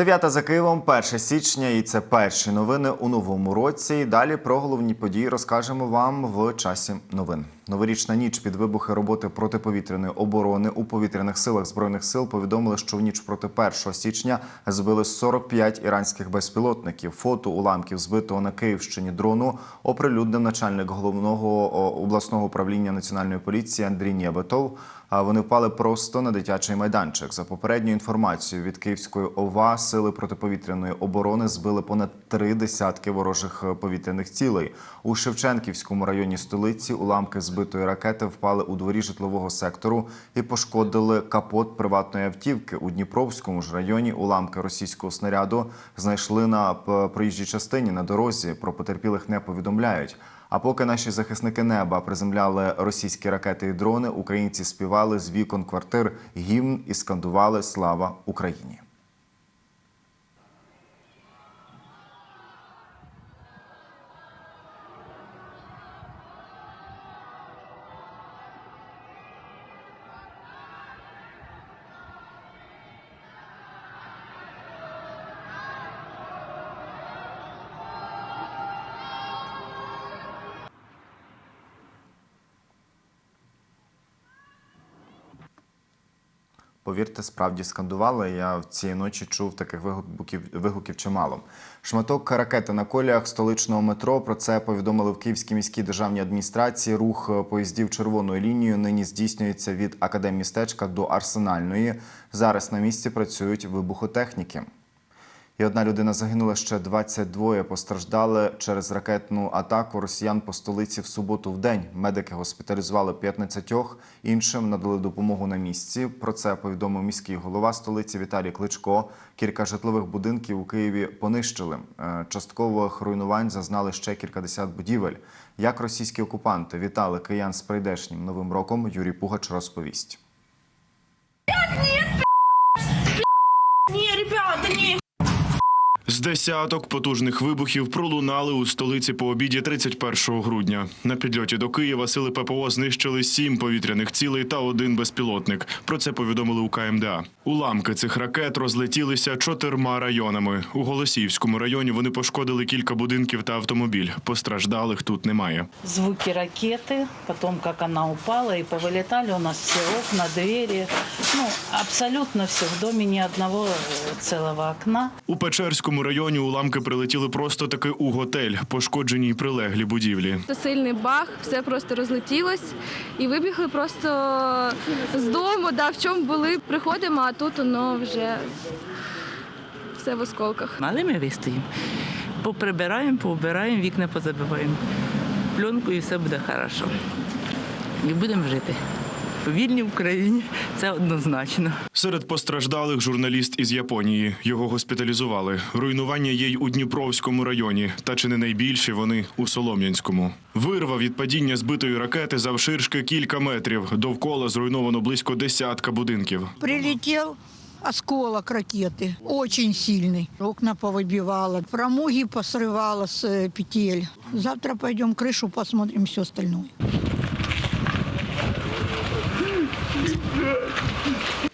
Дев'ята за Києвом, 1 січня, і це перші новини у новому році. Далі про головні події розкажемо вам в часі новин. Новорічна ніч під вибухи роботи протиповітряної оборони у повітряних силах збройних сил повідомили, що в ніч проти 1 січня збили 45 іранських безпілотників. Фото уламків збитого на Київщині дрону оприлюднив начальник головного обласного управління національної поліції Андрій Нєбетов. Вони впали просто на дитячий майданчик. За попередньою інформацією від Київської ОВА, сили протиповітряної оборони збили понад три десятки ворожих е, повітряних цілей. У Шевченківському районі столиці уламки збитої ракети впали у дворі житлового сектору і пошкодили капот приватної автівки. У Дніпровському ж районі уламки російського снаряду знайшли на проїжджій частині на дорозі. Про потерпілих не повідомляють. А поки наші захисники неба приземляли російські ракети і дрони, українці співали з вікон квартир гімн і скандували Слава Україні. Повірте, справді скандували. Я в цієї ночі чув таких вигуків, вигуків чимало. Шматок ракети на коліях столичного метро. Про це повідомили в Київській міській державній адміністрації. Рух поїздів червоною лінією нині здійснюється від академістечка до арсенальної. Зараз на місці працюють вибухотехніки. І одна людина загинула, ще 22 постраждали через ракетну атаку росіян по столиці в суботу в день. Медики госпіталізували 15, іншим надали допомогу на місці. Про це повідомив міський голова столиці Віталій Кличко. Кілька житлових будинків у Києві понищили. Е, Часткових руйнувань зазнали ще кількадесят будівель. Як російські окупанти вітали киян з прийдешнім новим роком, Юрій Пугач розповість. Не, ребята, не. З десяток потужних вибухів пролунали у столиці по обіді 31 грудня. На підльоті до Києва сили ППО знищили сім повітряних цілей та один безпілотник. Про це повідомили у КМДА. Уламки цих ракет розлетілися чотирма районами. У Голосіївському районі вони пошкодили кілька будинків та автомобіль. Постраждалих тут немає. звуки ракеты, потом как она упала, и повылетали у нас все окна, двери. Ну, абсолютно все. В доме ни одного э, целого окна. У Печерському районі уламки прилетіли просто таки у готель, пошкоджені й прилеглі будівлі. Сильний бах, все просто розлетілось і вибігли просто з дому, да, в чому були. Приходимо, а тут воно вже все в осколках. Але ми вистоїмо. Поприбираємо, поубираємо, вікна позабиваємо. Пленку і все буде хорошо. І будемо жити. У вільній Україні це однозначно. Серед постраждалих журналіст із Японії. Його госпіталізували. Руйнування є й у Дніпровському районі, та чи не найбільші вони у Солом'янському. Вирва від падіння збитої ракети завширшки кілька метрів. Довкола зруйновано близько десятка будинків. Прилетел осколок ракеты, очень сильный. Окна повыбивало, промуги посрывало с э, петель. Завтра пойдем крышу посмотрим, все остальное.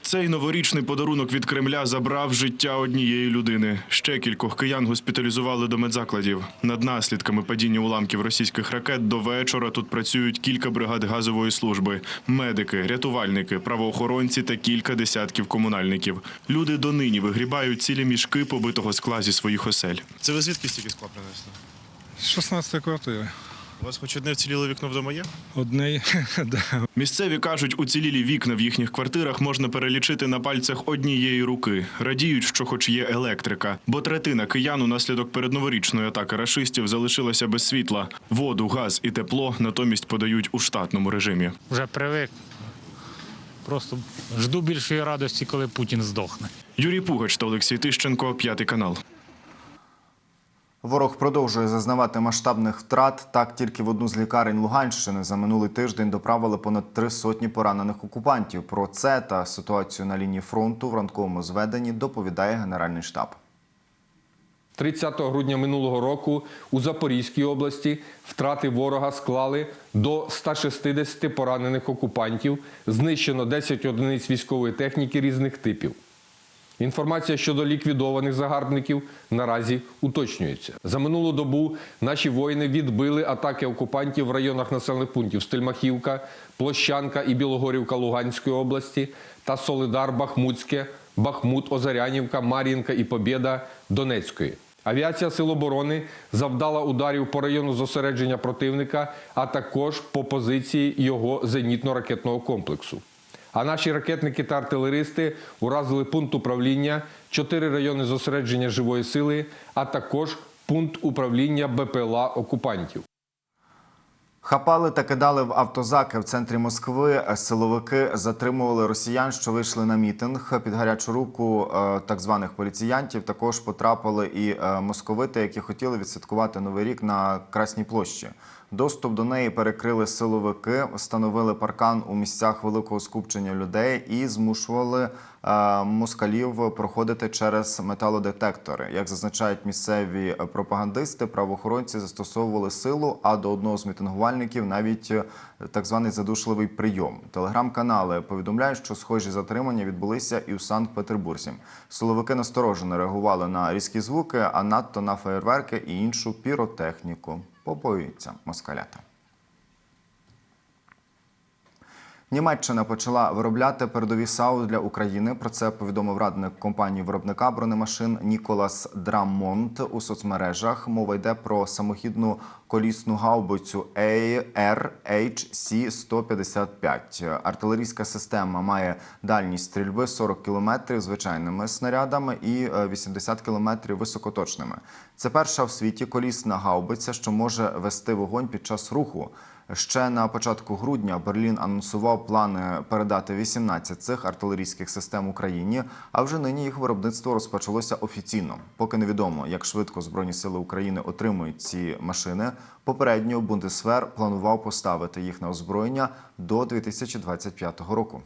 Цей новорічний подарунок від Кремля забрав життя однієї людини. Ще кількох киян госпіталізували до медзакладів. Над наслідками падіння уламків російських ракет до вечора тут працюють кілька бригад газової служби, медики, рятувальники, правоохоронці та кілька десятків комунальників. Люди донині вигрібають цілі мішки побитого скла зі своїх осель. Це ви звідки стільки скла принесли? З 16 квартири. У вас хоч одне вціліле вікно вдома є? Одне, да. Місцеві кажуть, уцілілі вікна в їхніх квартирах можна перелічити на пальцях однієї руки. Радіють, що хоч є електрика, бо третина киян унаслідок передноворічної атаки рашистів залишилася без світла. Воду, газ і тепло натомість подають у штатному режимі. Вже привик. Просто жду більшої радості, коли Путін здохне. Юрій Пугач та Олексій Тищенко, п'ятий канал. Ворог продовжує зазнавати масштабних втрат. Так, тільки в одну з лікарень Луганщини за минулий тиждень доправили понад три сотні поранених окупантів. Про це та ситуацію на лінії фронту в ранковому зведенні доповідає Генеральний штаб. 30 грудня минулого року у Запорізькій області втрати ворога склали до 160 поранених окупантів, знищено 10 одиниць військової техніки різних типів. Інформація щодо ліквідованих загарбників наразі уточнюється. За минулу добу наші воїни відбили атаки окупантів в районах населених пунктів Стельмахівка, Площанка і Білогорівка Луганської області та Солидар Бахмутське, Бахмут, Озарянівка, Мар'їнка і Побєда Донецької. Авіація Сил оборони завдала ударів по району зосередження противника, а також по позиції його зенітно-ракетного комплексу. А наші ракетники та артилеристи уразили пункт управління, чотири райони зосередження живої сили, а також пункт управління БПЛА окупантів. Хапали та кидали в автозаки в центрі Москви. Силовики затримували росіян, що вийшли на мітинг. Під гарячу руку е, так званих поліціянтів також потрапили і е, московити, які хотіли відсвяткувати новий рік на Красній площі. Доступ до неї перекрили силовики, встановили паркан у місцях великого скупчення людей і змушували москалів проходити через металодетектори. Як зазначають місцеві пропагандисти, правоохоронці застосовували силу, а до одного з мітингувальників навіть е, так званий задушливий прийом. Телеграм-канали повідомляють, що схожі затримання відбулися і у Санкт-Петербурзі. Силовики насторожено реагували на різкі звуки, а надто на феєрверки і іншу піротехніку. Побоюються москалята. Німеччина почала виробляти передові САУ для України. Про це повідомив радник компанії виробника бронемашин Ніколас Драмонт у соцмережах. Мова йде про самохідну колісну гаубицю ARHC-155. Артилерійська система має дальність стрільби 40 км звичайними снарядами і е, 80 км високоточними. Це перша в світі колісна гаубиця, що може вести вогонь під час руху. Ще на початку грудня Берлін анонсував плани передати 18 цих артилерійських систем Україні. А вже нині їх виробництво розпочалося офіційно. Поки невідомо, як швидко Збройні сили України отримують ці машини. Попередньо Бундесвер планував поставити їх на озброєння до 2025 року.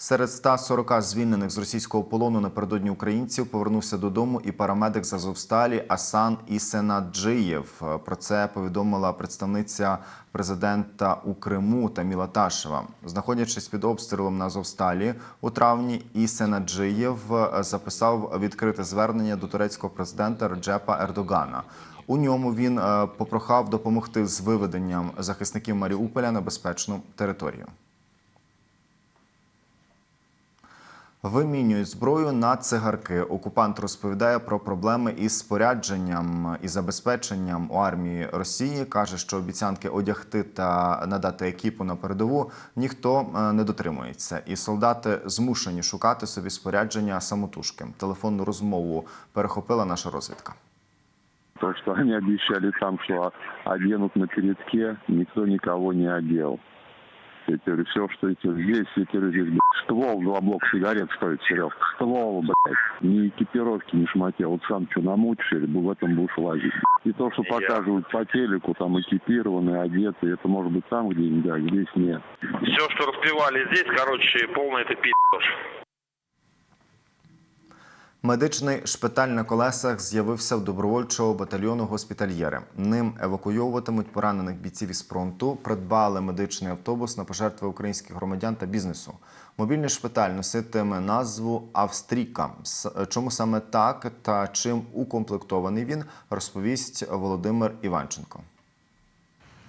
Серед 140 звільнених з російського полону напередодні українців повернувся додому і парамедик з Азовсталі Асан Ісенаджиєв. Про це повідомила представниця президента у Криму Таміла Ташева. Знаходячись під обстрілом на Азовсталі у травні, Ісенаджиєв записав відкрите звернення до турецького президента Реджепа Ердогана. У ньому він е, попрохав допомогти з виведенням захисників Маріуполя на безпечну територію. Вимінюють зброю на цигарки. Окупант розповідає про проблеми із спорядженням і забезпеченням у армії Росії. каже, що обіцянки одягти та надати екіпу на передову ніхто е, не дотримується, і солдати змушені шукати собі спорядження самотужки. Телефонну розмову перехопила наша розвідка. То, что они обещали там, что оденут на передке, никто никого не одел. Я говорю, все, что эти здесь, я говорю, здесь, блядь, ствол, два блока сигарет стоит, Серег. Ствол, блядь. Ни экипировки, ни шмате. Вот сам что намучишь, или в этом будешь лазить. И то, что показывают по телеку, там экипированные, одетые, это может быть там где-нибудь, а здесь нет. Все, что распевали здесь, короче, полное это пи***ш. Медичний шпиталь на колесах з'явився в добровольчого батальйону госпітальєри. Ним евакуйовуватимуть поранених бійців із фронту. Придбали медичний автобус на пожертви українських громадян та бізнесу. Мобільний шпиталь носитиме назву Австріка. Чому саме так та чим укомплектований він, розповість Володимир Іванченко.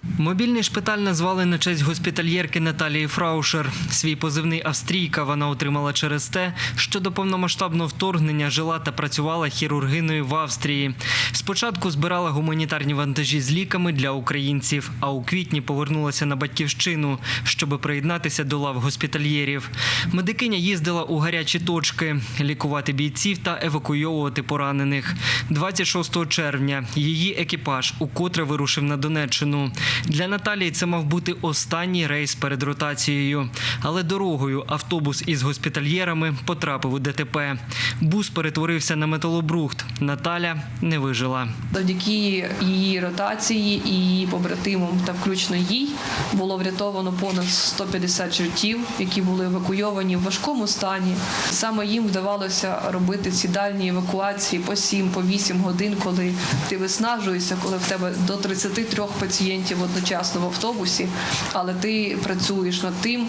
Мобільний шпиталь назвали на честь госпітальєрки Наталії Фраушер. Свій позивний Австрійка вона отримала через те, що до повномасштабного вторгнення жила та працювала хірургиною в Австрії. Спочатку збирала гуманітарні вантажі з ліками для українців, а у квітні повернулася на батьківщину, щоб приєднатися до лав госпітальєрів. Медикиня їздила у гарячі точки лікувати бійців та евакуйовувати поранених. 26 червня її екіпаж укотре вирушив на Донеччину. Для Наталії це мав бути останній рейс перед ротацією. Але дорогою автобус із госпітальєрами потрапив у ДТП. Бус перетворився на металобрухт. Наталя не вижила. Завдяки її ротації і її побратимам та включно їй було врятовано понад 150 життів, які були евакуйовані в важкому стані. Саме їм вдавалося робити ці дальні евакуації по 7, по 8 годин, коли ти виснажуєшся, коли в тебе до 33 пацієнтів одночасно в автобусі, але ти працюєш над тим,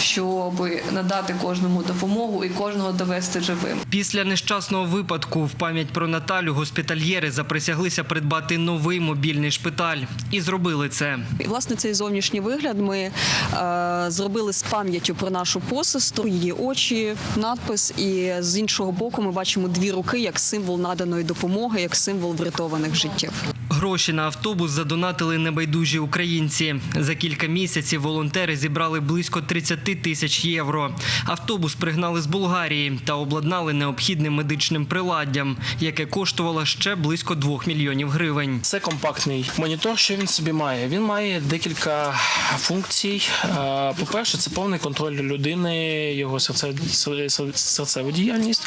щоб надати кожному допомогу і кожного довести живим. Після нещасного випадку в пам'ять про Наталю госпітальєри заприсяглися придбати новий мобільний шпиталь і зробили це. І, власне, цей зовнішній вигляд ми е, зробили з пам'яттю про нашу посестру, її очі, надпис. І з іншого боку, ми бачимо дві руки як символ наданої допомоги, як символ врятованих життів. Гроші на автобус задонатили небайдужі українці. За кілька місяців волонтери зібрали близько 30 тисяч євро. Автобус пригнали з Болгарії та обладнали необхідним медичним приладдям, яке коштувало ще близько 2 мільйонів гривень. Це компактний монітор. Що він собі має? Він має декілька функцій. Е, По-перше, це повний контроль людини, його серце, серце- серцеву діяльність,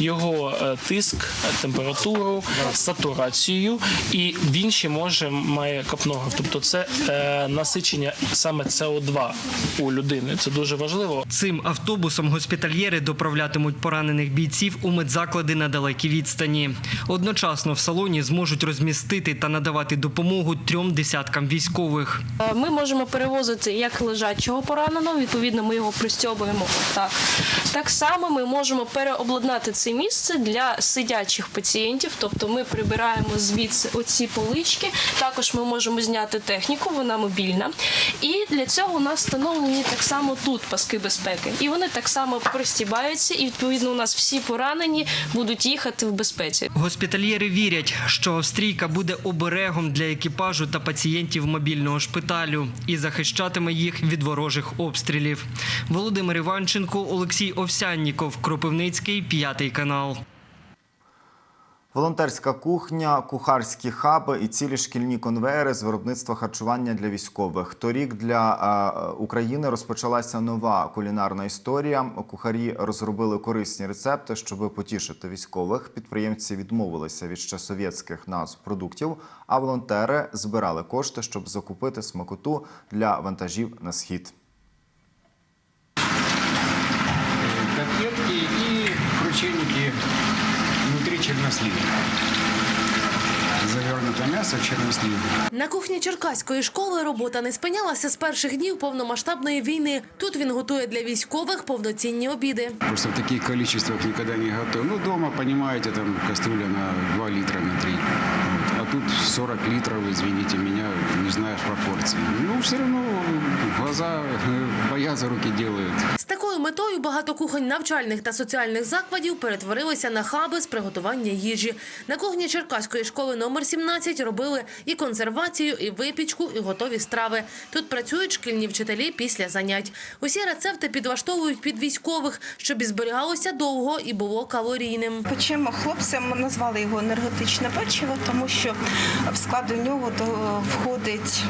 його е, тиск, температуру, сатурацію, і він ще може має капнограф. Тобто це е, насичення саме СО2 у людини. Це дуже важливо. Цим автобусом госпітальєри доправлятимуть поранених бійців у медзаклади на далекій відстані. Одночасно в салоні зможуть розмістити та надавати допомогу трьом десяткам військових. Е, Ми можемо перевозити як лежачого пораненого, відповідно, ми його пристьобуємо так. Так само ми можемо переобладнати це місце для сидячих пацієнтів, тобто ми прибираємо звідси оці полички. Також ми можемо зняти техніку, вона мобільна. І для цього у нас встановлені так само тут паски безпеки. І вони так само пристібаються, і відповідно у нас всі поранені будуть їхати в безпеці. Госпітальєри вірять, що австрійка буде оберегом для екіпажу та пацієнтів мобільного шпиталю і захищатиме їх від ворожих обстрілів. Володимир Іванченко, Олексій Овсянніков, Кропивницький, п'ятий канал. Волонтерська кухня, кухарські хаби і цілі шкільні конвеєри з виробництва харчування для військових. Торік для е, України розпочалася нова кулінарна історія. Кухарі розробили корисні рецепти, щоб потішити військових. Підприємці відмовилися від ще совєтських назв продуктів, а волонтери збирали кошти, щоб закупити смакоту для вантажів на схід. котлетки и крученики внутри Завернуте мясо в чернослив. На кухні Черкаської школи робота не спинялася з перших днів повномасштабної війни. Тут він готує для військових повноцінні обіди. Просто в таких кількостях ніколи не готовил. Ну, дома, розумієте, там кастрюля на 2 літри, на 3. Вот. А тут 40 литров, извините меня, не знаешь пропорций. Ну, все равно глаза э, боятся, руки делают. З такою метою багато кухонь навчальних та соціальних закладів перетворилися на хаби з приготування їжі. На кухні Черкаської школи номер 17 робили і консервацію, і випічку, і готові страви. Тут працюють шкільні вчителі після занять. Усі рецепти підлаштовують під військових, щоб і зберігалося довго і було калорійним. Печемо хлопцям, ми назвали його енергетичне печиво, тому що в склад до нього то входить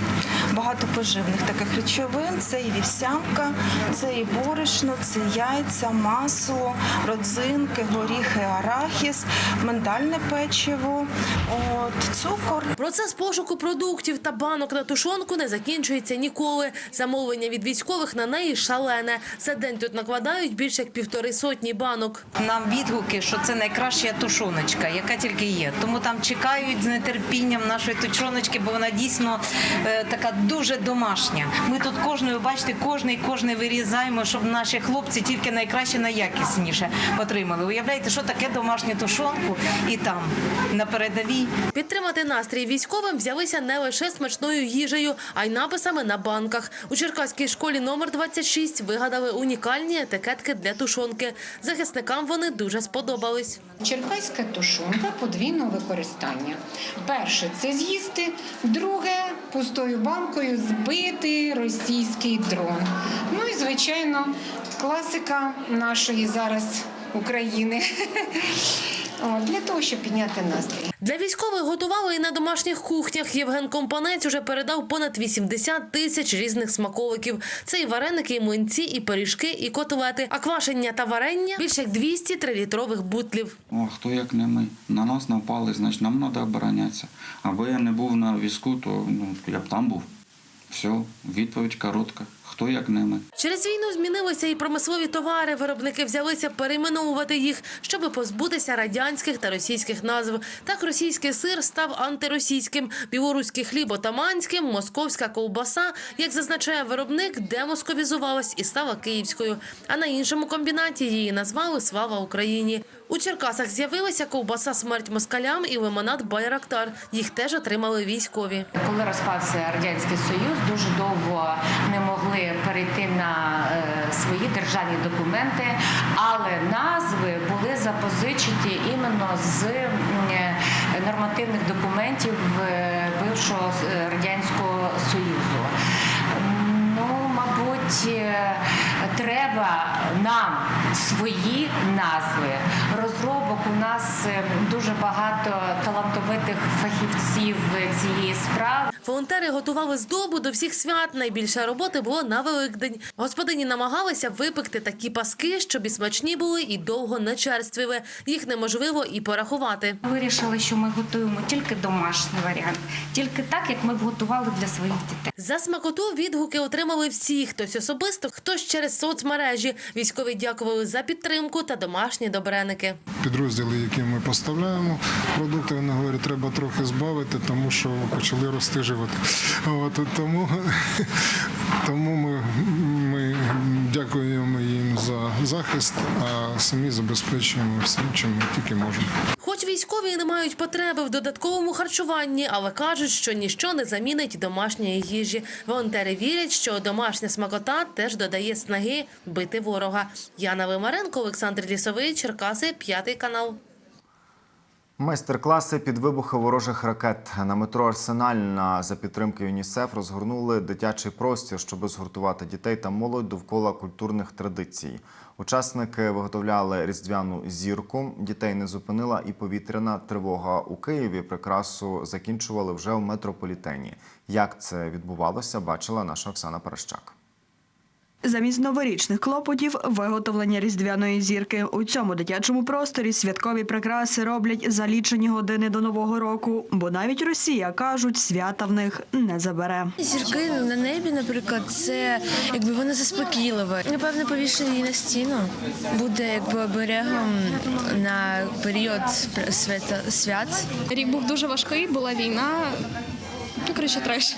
багато поживних таких речовин. Це і вівсянка, це і борошно, це яйця, масло, родзинки, горіхи, арахіс, миндальне печиво, от, цукор. Процес пошуку продуктів та банок на тушонку не закінчується ніколи. Замовлення від військових на неї шалене. За день тут накладають більше як півтори сотні банок. Нам відгуки, що це найкраща тушоночка, яка тільки є. Тому там чекають з нетерпінням нашої тушоночки, бо вона дійсно е, така дуже домашня. Ми тут кожної, бачите, кожний кожний вирізаємо, щоб наші хлопці тільки найкраще, найякісніше отримали. Уявляєте, що таке домашню тушонку і там на передовій. Підтримати настрій військовим взялися не лише смачною їжею, а й написами на банках. У Черкаській школі номер 26 вигадали унікальні етикетки для тушонки. Захисникам вони дуже сподобались. Черкаська тушонка подвійного використання. Перше це з'їсти, друге пустою банкою збити російський дрон. Ну і звичайно, класика нашої зараз України. Для того, щоб підняти настрій. Для військових готували і на домашніх кухнях. Євген Компанець уже передав понад 80 тисяч різних смаковиків. Це і вареники, і млинці, і пиріжки, і котлети. А квашення та варення більше як 200 трилітрових бутлів. О, хто як не ми. На нас напали, значить нам треба оборонятися. Аби я не був на візку, то ну, я б там був. Все, відповідь коротка. Хто як не ми. Через війну змінилися і промислові товари. Виробники взялися перейменовувати їх, щоб позбутися радянських та російських назв. Так російський сир став антиросійським, білоруський хліб отаманським, московська ковбаса, як зазначає виробник, демосковізувалась і стала київською. А на іншому комбінаті її назвали Слава Україні. У Черкасах з'явилася ковбаса смерть москалям і лимонад Байрактар. Їх теж отримали військові. Коли розпався радянський союз, дуже довго не могли перейти на е, свої державні документи, але назви були запозичені іменно з е, нормативних документів е, бившого радянського союзу. Ну, мабуть, треба нам свої назви. Розробок у нас е, дуже багато талантовитих фахівців цієї справи. Волонтери готували здобу до всіх свят. Найбільше роботи було на Великдень. Господині намагалися випекти такі паски, щоб і смачні були, і довго не черствіли. Їх неможливо і порахувати. Вирішили, що ми готуємо тільки домашній варіант, тільки так, як ми б готували для своїх дітей. За смакоту відгуки отримали всі, хтось особисто, хтось через соцмережі. Військові дякували за підтримку та домашні добреники. Підрозділи, які ми поставляємо продукти, вони говорять, треба трохи збавити, тому що почали рости живот. От, тому, тому ми, ми дякуємо за захист, а самі забезпечуємо всім, чим ми тільки можемо. Хоч військові не мають потреби в додатковому харчуванні, але кажуть, що ніщо не замінить домашньої їжі. Волонтери вірять, що домашня смакота теж додає снаги бити ворога. Яна Вимаренко, Олександр Лісовий, Черкаси, п'ятий канал. Майстер-класи під вибухи ворожих ракет на метро Арсенальна за підтримки ЮНІСЕФ розгорнули дитячий простір, щоб згуртувати дітей та молодь довкола культурних традицій. Учасники виготовляли різдвяну зірку. Дітей не зупинила і повітряна тривога у Києві. Прикрасу закінчували вже в метрополітені. Як це відбувалося, бачила наша Оксана Паращак. Замість новорічних клопотів виготовлення різдвяної зірки. У цьому дитячому просторі святкові прикраси роблять за лічені години до нового року, бо навіть Росія кажуть, свята в них не забере. Зірки на небі, наприклад, це якби воно заспокійливе. Напевне, повішення її на стіну буде якби оберегом на період свята свят. Рік був дуже важкий, була війна. Ну, коротше, треш.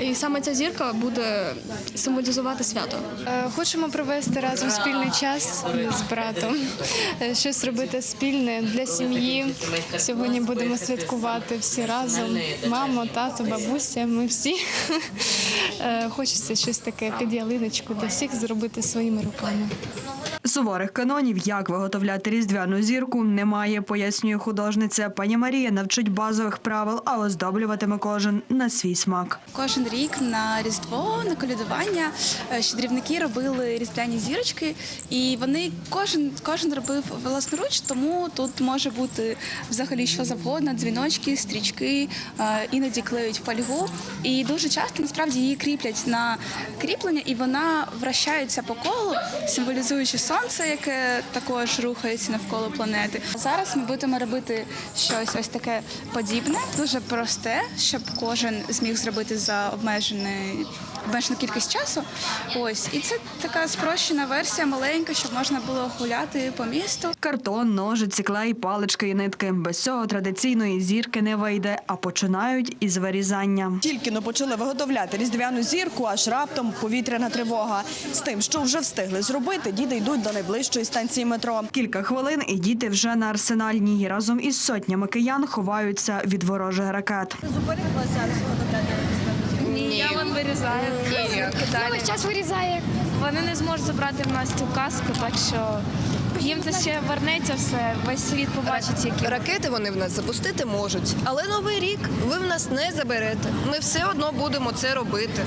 І саме ця зірка буде символізувати свято. Е, Хочемо провести разом спільний час з братом, е, щось робити спільне для сім'ї. Сьогодні будемо святкувати всі разом. Мамо, тато, бабуся, ми всі. Е, Хочеться щось таке під ялиночку для всіх зробити своїми руками. Суворих канонів, як виготовляти різдвяну зірку, немає, пояснює художниця. Пані Марія навчить базових правил, а оздоблюватиме кожен на свій смак. Кожен рік на Різдво, на колядування е, щедрівники робили різдвяні зірочки, і вони кожен кожен робив власноруч, тому тут може бути взагалі що завгодно, дзвіночки, стрічки, е, іноді клеють фольгу. І дуже часто насправді її кріплять на кріплення, і вона вращається по колу, символізуючи сонце, яке також рухається навколо планети. Зараз ми будемо робити щось ось таке подібне, дуже просте, щоб кожен зміг зробити за обмежений. Обмежену кількість часу, ось і це така спрощена версія, маленька, щоб можна було гуляти по місту. Картон, ножиці, клей, палички і нитки. Без цього традиційної зірки не вийде, а починають із вирізання. Тільки но почали виготовляти різдвяну зірку, аж раптом повітряна тривога. З тим, що вже встигли зробити, діти йдуть до найближчої станції метро. Кілька хвилин і діти вже на арсенальній разом із сотнями киян ховаються від ворожих ракет. Ні, я вон вирізаю. Я весь час вирізає. Вони не зможуть забрати в нас цю казку, так що Їм це ще вернеться все, весь світ побачить, які Ракети вони в нас запустити можуть, але новий рік ви в нас не заберете. Ми все одно будемо це робити.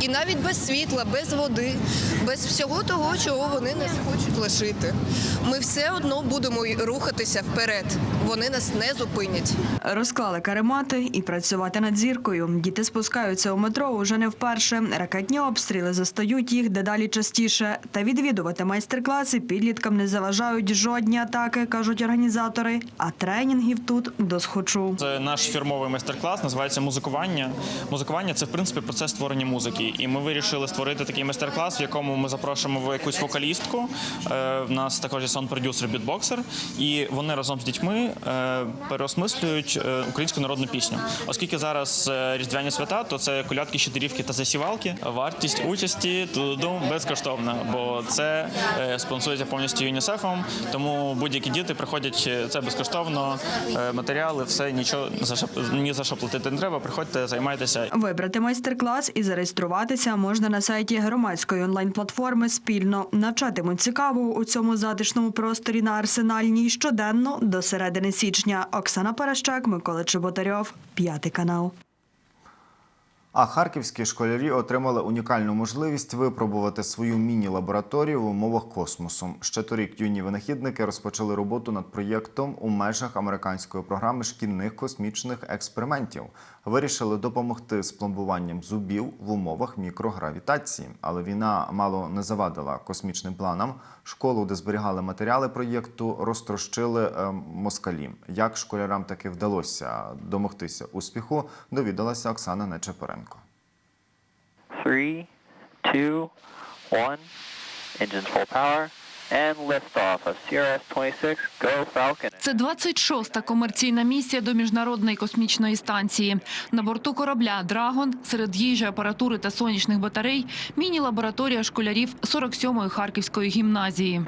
І навіть без світла, без води, без всього того, чого вони нас хочуть лишити. Ми все одно будемо рухатися вперед. Вони нас не зупинять. Розклали каремати і працювати над зіркою. Діти спускаються у метро уже не вперше. Ракетні обстріли застають їх дедалі частіше. Та відвідувати майстер-класи підліткам не заважають жодні атаки, кажуть організатори. А тренінгів тут досхочу. Це наш фірмовий майстер-клас, називається музикування. Музикування це в принципі процес створення музики. І ми вирішили створити такий майстер-клас, в якому ми запрошуємо якусь вокалістку. Е, В нас також є сон-продюсер, бітбоксер, і вони разом з дітьми е, переосмислюють е, українську народну пісню. Оскільки зараз е, різдвяні свята, то це колядки, щедрівки та засівалки. Вартість участі ту безкоштовна, бо це е, спонсується повністю ЮНІСЕФом. Тому будь-які діти приходять е, це безкоштовно. е, Матеріали, все нічого ні за що платити не треба. Приходьте, займайтеся. Вибрати майстер-клас і зареєструватися можна на сайті громадської онлайн-платформи спільно. Навчатимуть цікаво у цьому затишному просторі на арсенальній щоденно до середини січня. Оксана Паращак, Микола Чеботарьов, п'ятий канал. А харківські школярі отримали унікальну можливість випробувати свою міні-лабораторію в умовах космосу. Ще торік юні винахідники розпочали роботу над проєктом у межах американської програми шкільних космічних експериментів. Вирішили допомогти з пломбуванням зубів в умовах мікрогравітації. Але війна мало не завадила космічним планам. Школу, де зберігали матеріали проєкту, розтрощили е, москалі. Як школярам таки вдалося домогтися успіху, довідалася Оксана Нечепоренко. Three, two, one. Engines full power. And liftoff of CRS-26. Go Falcon. Це 26-та комерційна місія до міжнародної космічної станції. На борту корабля Драгон серед їжі, апаратури та сонячних батарей міні-лабораторія школярів 47-ї харківської гімназії.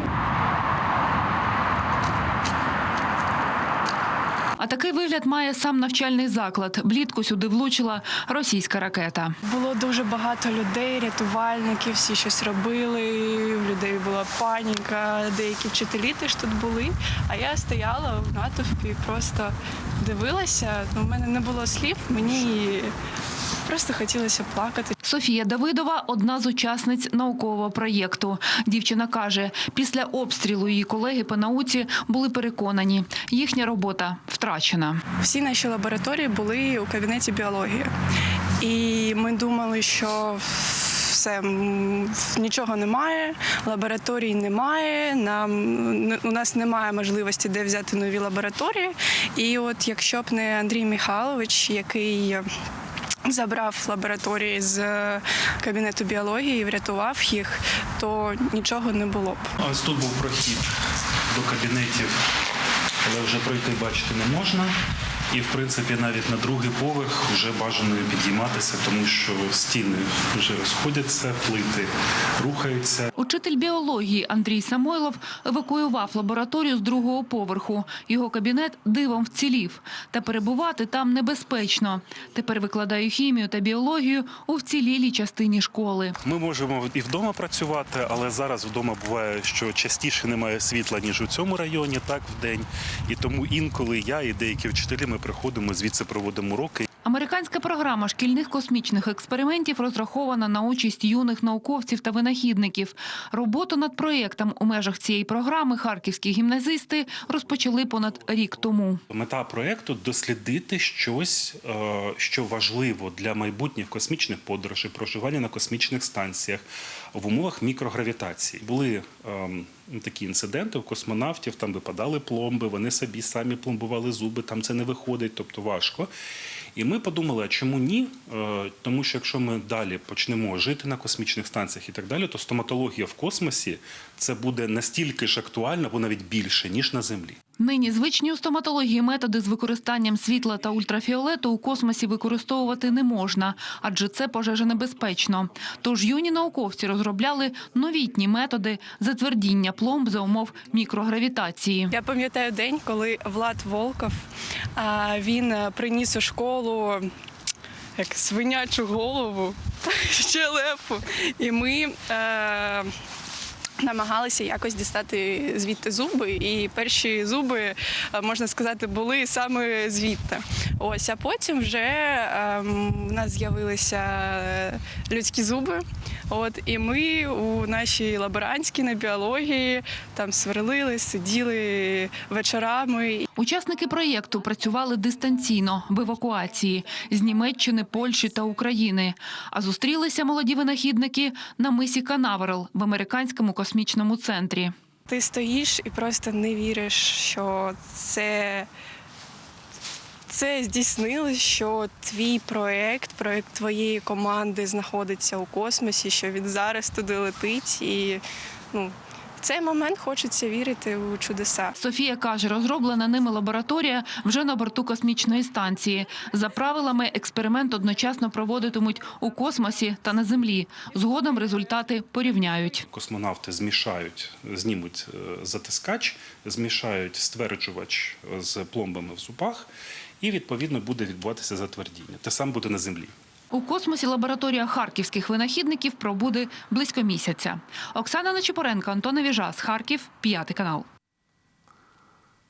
А такий вигляд має сам навчальний заклад. Влітку сюди влучила російська ракета. Було дуже багато людей, рятувальників, всі щось робили. У людей була паніка, деякі вчителі теж тут були. А я стояла в натовпі, просто дивилася. У мене не було слів, мені просто хотілося плакати. Софія Давидова одна з учасниць наукового проєкту. Дівчина каже, після обстрілу її колеги по науці були переконані, їхня робота втрачена. Всі наші лабораторії були у кабінеті біології. І ми думали, що все нічого немає, лабораторій немає. Нам у нас немає можливості де взяти нові лабораторії. І от якщо б не Андрій Михайлович, який забрав лабораторії з е, кабінету біології врятував їх, то нічого не було б. Ось тут був прохід до кабінетів, але вже пройти бачити не можна. І, в принципі, навіть на другий поверх вже бажано підійматися, тому що стіни вже розходяться, плити рухаються. Учитель біології Андрій Самойлов евакуював лабораторію з другого поверху. Його кабінет дивом вцілів. Та перебувати там небезпечно. Тепер викладаю хімію та біологію у вцілілій частині школи. Ми можемо і вдома працювати, але зараз вдома буває, що частіше немає світла, ніж у цьому районі, так в день. І тому інколи я і деякі вчителі ми приходимо звідси проводимо уроки. Американська програма шкільних космічних експериментів розрахована на участь юних науковців та винахідників. Роботу над проєктом у межах цієї програми харківські гімназисти розпочали понад рік тому. Мета проекту дослідити щось, е, що важливо для майбутніх космічних подорожей, проживання на космічних станціях в умовах мікрогравітації. Були ем, такі інциденти у космонавтів, там випадали пломби, вони собі самі пломбували зуби, там це не виходить, тобто важко. І ми подумали, а чому ні? Е, Тому що якщо ми далі почнемо жити на космічних станціях і так далі, то стоматологія в космосі це буде настільки ж актуально, або навіть більше, ніж на Землі. Нині звичні у стоматології методи з використанням світла та ультрафіолету у космосі використовувати не можна, адже це пожежонебезпечно. Тож юні науковці розробляли новітні методи затвердіння пломб за умов мікрогравітації. Я пам'ятаю день, коли Влад Волков він е, приніс у школу як свинячу голову, щелепу. І ми е, намагалися якось дістати звідти зуби, і перші зуби, е, можна сказати, були саме звідти. Ось, а потім вже ем, в нас з'явилися е, людські зуби. От, і ми у нашій лаборантській на біології там сверлили, сиділи вечорами. Учасники проєкту працювали дистанційно в евакуації з Німеччини, Польщі та України. А зустрілися молоді винахідники на мисі Канаверал в американському космічному центрі. Ти стоїш і просто не віриш, що це, це здійснилось, що твій проект, проект твоєї команди знаходиться у космосі, що він зараз туди летить. І ну, в цей момент хочеться вірити у чудеса. Софія каже, розроблена ними лабораторія вже на борту космічної станції. За правилами, експеримент одночасно проводитимуть у космосі та на землі. Згодом результати порівняють. Космонавти змішають, знімуть е, затискач, змішають стверджувач з пломбами в зубах, і відповідно буде відбуватися затвердіння. Те саме буде на землі. У космосі лабораторія харківських винахідників пробуде близько місяця. Оксана Нечипоренко, Антон Віжас, Харків, п'ятий канал.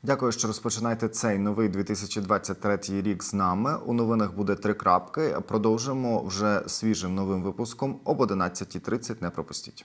Дякую, що розпочинаєте цей новий 2023 рік з нами. У новинах буде три крапки. Продовжимо вже свіжим новим випуском об 11.30. Не пропустіть.